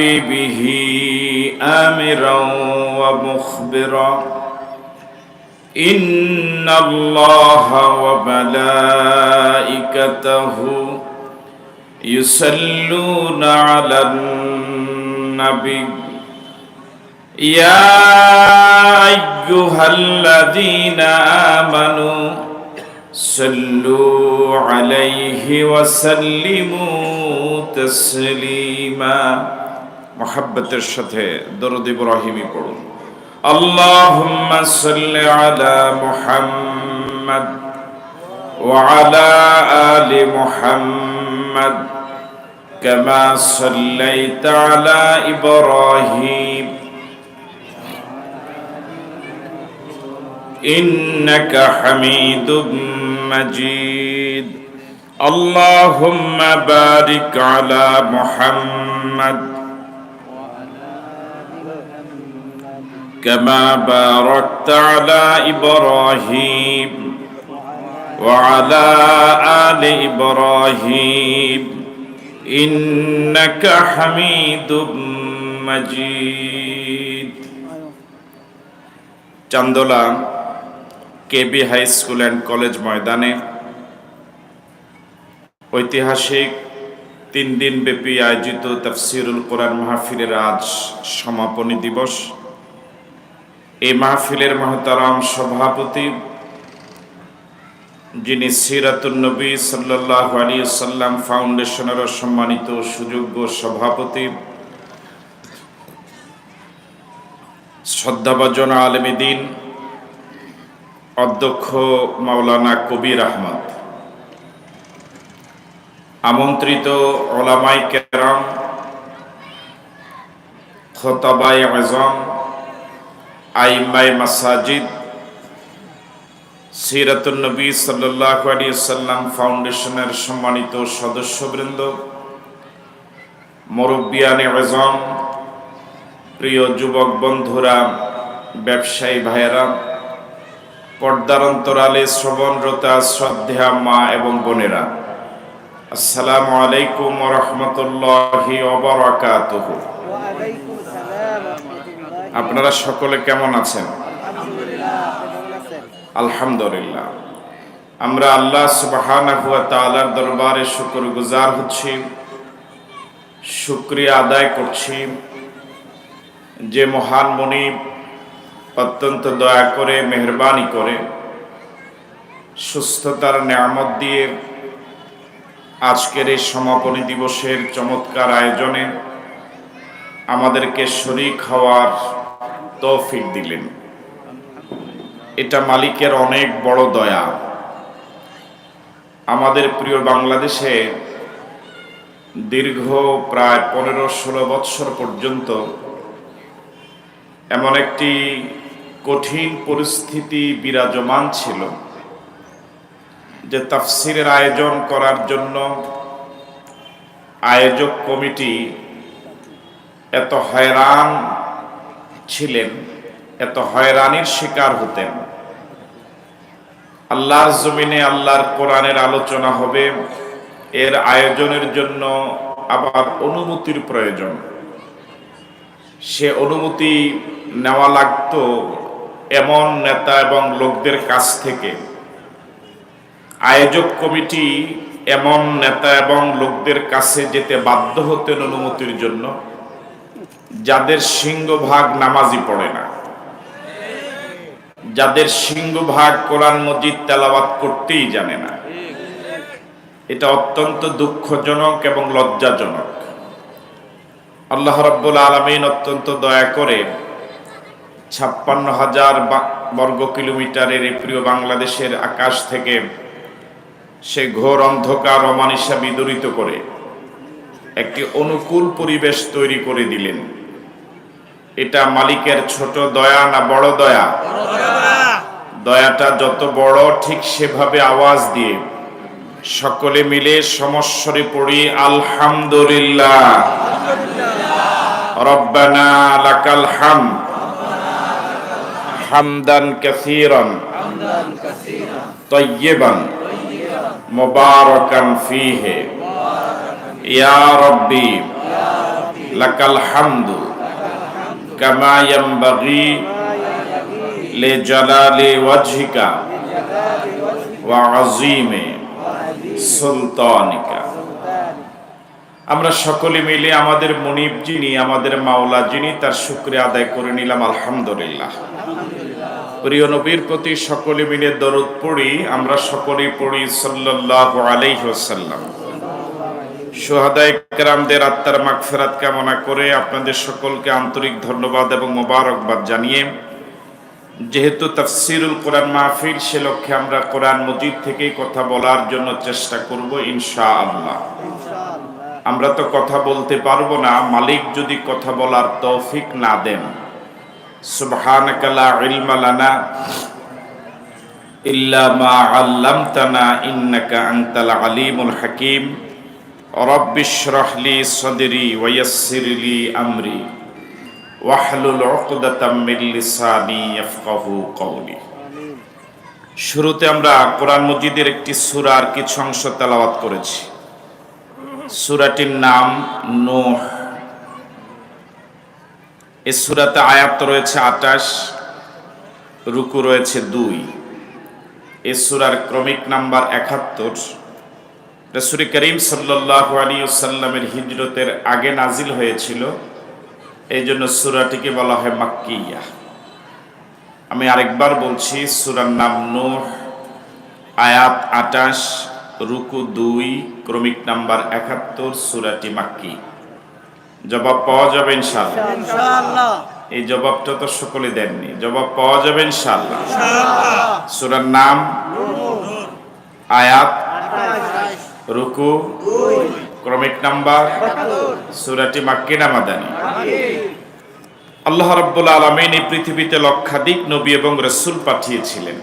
به آمرا ومخبرا إن الله وملائكته يصلون على النبي يا أيها الذين آمنوا صلوا عليه وسلموا تسليما محبة সাথে দরুদ ইব্রাহিমী পড়ুন اللهم صل على محمد وعلى آل محمد كما صليت على إبراهيم إنك حميد مجيد اللهم بارك على محمد كما باركت على إبراهيم وعلى آل إبراهيم إنك حميد مجيد Chandola KB high school and college ময়দানে ঐতিহাসিক তিন দিন ব্যাপী আয়োজিত তফসিরুল কোরআন মাহফিলের আজ সমাপনী দিবস এই মাহফিলের মহতারাম সভাপতি যিনি সিরাতুল নবী সাল্লাহ আলী সাল্লাম ফাউন্ডেশনের সম্মানিত সুযোগ্য সভাপতি, শ্রদ্ধাভাজন আলমীদিন অধ্যক্ষ মাওলানা কবির আহমদ, আমন্ত্রিত ওলামাই কেরাম খতাবাই আজম আইমাই মাসাজিদ সিরাতুন্নবী সাল্লাহ আলী সাল্লাম ফাউন্ডেশনের সম্মানিত সদস্যবৃন্দ মুরব্বিয়ানে আজম প্রিয় যুবক বন্ধুরা ব্যবসায়ী ভাইয়েরা পর্দার অন্তরালে শ্রবণরতা শ্রদ্ধা মা এবং বোনেরা আসসালামু আলাইকুম রহমতুল্লাহি রহমতুল্লাহ আপনারা সকলে কেমন আছেন? আলহামদুলিল্লাহ। আমরা আল্লাহ তাআলার দরবারে শুকর গুজার হচ্ছি, শুক্রিয়া আদায় করছি। যে মহান মনিব অত্যন্ত দয়া করে, মেহরবানি করে, সুস্থতার নিয়ামত দিয়ে আজকের এই সমাপনী দিবসের চমৎকার আয়োজনে আমাদেরকে শরিক হওয়ার তৌফিক দিলেন। এটা মালিকের অনেক বড় দয়া। আমাদের প্রিয় বাংলাদেশে দীর্ঘ প্রায় পনেরো ষোলো বৎসর পর্যন্ত এমন একটি কঠিন পরিস্থিতি বিরাজমান ছিল যে তাফসিরের আয়োজন করার জন্য আয়োজক কমিটি এত হয়রান ছিলেন, এত হয়রানির শিকার হতেন। আল্লাহর জমিনে আল্লাহর কোরআনের আলোচনা হবে, এর আয়োজনের জন্য আবার অনুমতির প্রয়োজন। সে অনুমতি নেওয়া লাগতো এমন নেতা এবং লোকদের কাছ থেকে। আয়োজক কমিটি এমন নেতা এবং লোকদের কাছে যেতে বাধ্য হতেন অনুমতির জন্য। যাদের সিংহভাগ নামাজি পড়ে না। যাদের সিংহভাগ কোরআন, মজিদ, তেলাওয়াত করতেই জানে না। এটা অত্যন্ত দুঃখজনক এবং লজ্জাজনক। আল্লাহ রব্বুল আলমিন অত্যন্ত দয়া করে ছাপ্পান্ন হাজার বর্গ কিলোমিটারের এই প্রিয় বাংলাদেশের আকাশ থেকে সে ঘোর অন্ধকার অমানিসা বিদরিত করে একটি অনুকূল পরিবেশ তৈরি করে দিলেন। এটা মালিকের ছোট দয়া না বড় দয়া? দয়াটা যত বড়, ঠিক সেভাবে আওয়াজ দিয়ে। সকলে মিলে সমস্যরে পড়ি, আলহামদুলিল্লাহ। রব্বানা লাকাল হাম। হামদান কাসীরান। তৈয়বান মুবারাকান ফিহে। ইয়া রব্বি। লাকাল হামদু। আমরা সকলে মিলে আমাদের মনিব যিনি, আমাদের মাওলা যিনি, তার শুক্রিয়া আদায় করে নিলাম, আলহামদুলিল্লাহ। প্রিয় নবীর প্রতি সকলে মিলে দরদ পড়ি, আমরা সকলেই পড়ি সাল্লাল্লাহু আলাইহি ওয়াসাল্লাম। সোহাদাই কেরামদের আত্মার মাগফিরাত কামনা করে আপনাদের সকলকে আন্তরিক ধন্যবাদ এবং মোবারকবাদ জানিয়ে, যেহেতু তাফসিরুল কোরআন মাহফিল, সে লক্ষ্যে আমরা কোরআন মজিদ থেকেই কথা বলার জন্য চেষ্টা করব ইনশাআল্লাহ। আমরা তো কথা বলতে পারব না, মালিক যদি কথা বলার তৌফিক না দেন। সুবহানাকা লা ইলমা লানা ইল্লা মা আল্লামতানা ইন্নাকা আনতাল আলিমুল হাকিম। রব্বি ইশরাহ লি সাদরি ওয়া ইয়াসসির লি আমরি ওয়াহলুল উকদাতাম মিন লিসানি ইয়াফকাহু কওলি। শুরুতে আমরা কোরআন মজিদের একটি সূরার কিছু অংশ তেলাওয়াত করেছি। সূরাটির নাম নূহ। এই সূরাতে আয়াত রয়েছে আটাশ রুকু রয়েছে দুই। এই সূরার ক্রমিক নাম্বার একাত্তর। রসুল করিম সাল্লাহ আলী সাল্লামের হিজরতের আগে নাজিল হয়েছিল। এই জন্য সুরাটিকে বলা হয় মাক্কিয়া। আমি আরেকবার বলছি সুরার নাম নূহ আয়াত আটাশ রুকু দুই ক্রমিক নাম্বার একাত্তর সুরাটি মাক্কি। জবাব পাওয়া যাবে ইনশাআল্লাহ। এই জবাবটা তো সকলে দেননি। জবাব পাওয়া যাবে ইনশাল্লাহ সুরার নাম আয়াত রুকু, ক্রমিক নাম্বার, সুরাটি মাক্কি না মাদানী। আল্লাহ রাব্বুল আলামিন এই পৃথিবীতে লক্ষাধিক নবী এবং রসুল পাঠিয়েছিলেন।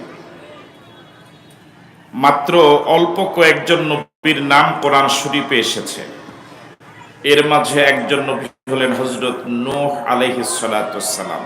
মাত্র অল্প কয়েকজন নবীর নাম কোরআন শরীফে এসেছে। এর মাঝে একজন নবী হলেন হজরত নূহ আলাইহিস সালাম।